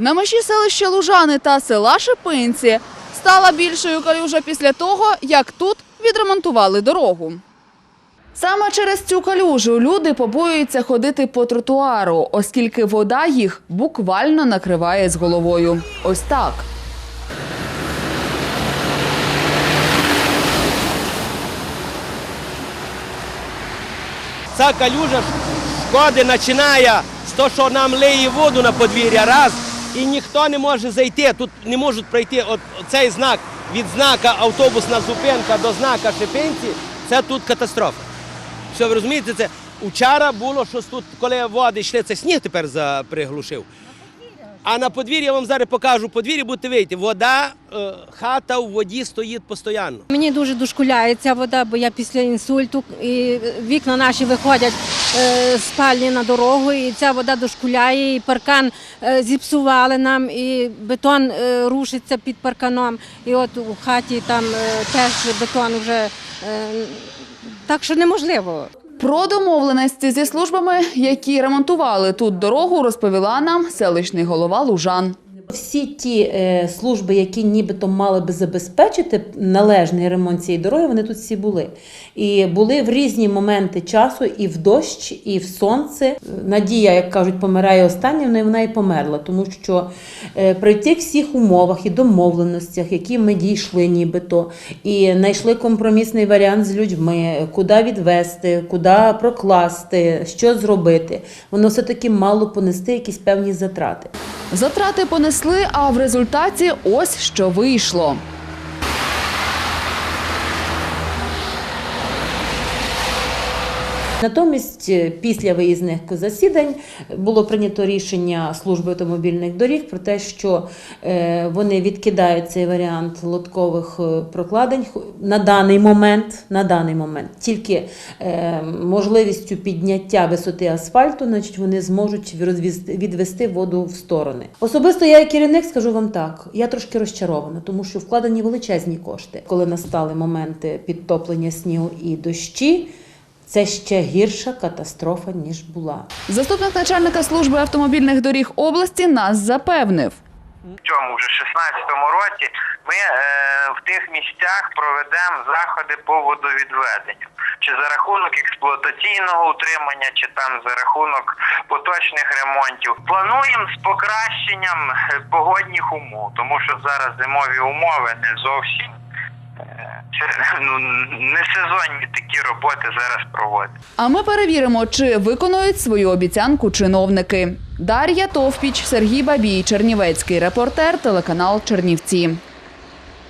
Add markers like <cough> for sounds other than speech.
На межі селища Лужани та села Шипинці стала більшою калюжа після того, як тут відремонтували дорогу. Саме через цю калюжу люди побоюються ходити по тротуару, оскільки вода їх буквально накриває з головою. Ось так. Ця калюжа шкоди починає з того, що нам лиє воду на подвір'я раз, і ніхто не може зайти. Тут не можуть пройти от, цей знак від знака автобусна зупинка до знака Шипинці. Це тут катастрофа. Все, ви розумієте, це вчора було щось тут, коли води йшли, це сніг тепер заприглушив. А на подвір'ї я вам зараз покажу подвір'я, будете вийти. Вода, е, хата в воді стоїть постійно. Мені дуже дошкуляє ця вода, бо я після інсульту і вікна наші виходять спальні на дорогу, і ця вода дошкуляє, і паркан е, зіпсували нам, і бетон е, рушиться під парканом. І от у хаті там е, теж бетон вже е, так, що неможливо. Про домовленості зі службами, які ремонтували тут дорогу, розповіла нам селищний голова Лужан. Всі ті е, служби, які нібито мали би забезпечити належний ремонт цієї дороги, вони тут всі були. І були в різні моменти часу, і в дощ, і в сонце. Надія, як кажуть, помирає останнім, ну вона і померла, тому що е, при тих всіх умовах і домовленостях, які ми дійшли, нібито, і знайшли компромісний варіант з людьми, куди відвести, куди прокласти, що зробити, воно все-таки мало понести якісь певні затрати. Затрати понесли, а в результаті ось що вийшло. Натомість, е, після виїзних засідань було прийнято рішення служби автомобільних доріг про те, що е, вони відкидають цей варіант лоткових е, прокладень на даний момент. На даний момент тільки можливістю підняття висоти асфальту, значить вони зможуть відвести воду в сторони. Особисто я, як керівник, скажу вам так: я трошки розчарована, тому що вкладені величезні кошти. Коли настали моменти підтоплення снігу і дощі. Це ще гірша катастрофа, ніж була. Заступник начальника служби автомобільних доріг області нас запевнив. в цьому вже 16-му році ми е, в тих місцях проведемо заходи по водовідведенню. Чи за рахунок експлуатаційного утримання, чи там за рахунок поточних ремонтів. Плануємо з покращенням е, погодних умов, тому що зараз зимові умови не зовсім це, <laughs> ну, не сезонні такі роботи зараз проводять. А ми перевіримо, чи виконують свою обіцянку чиновники. Дар'я Товпіч, Сергій Бабій, Чернівецький репортер, телеканал Чернівці.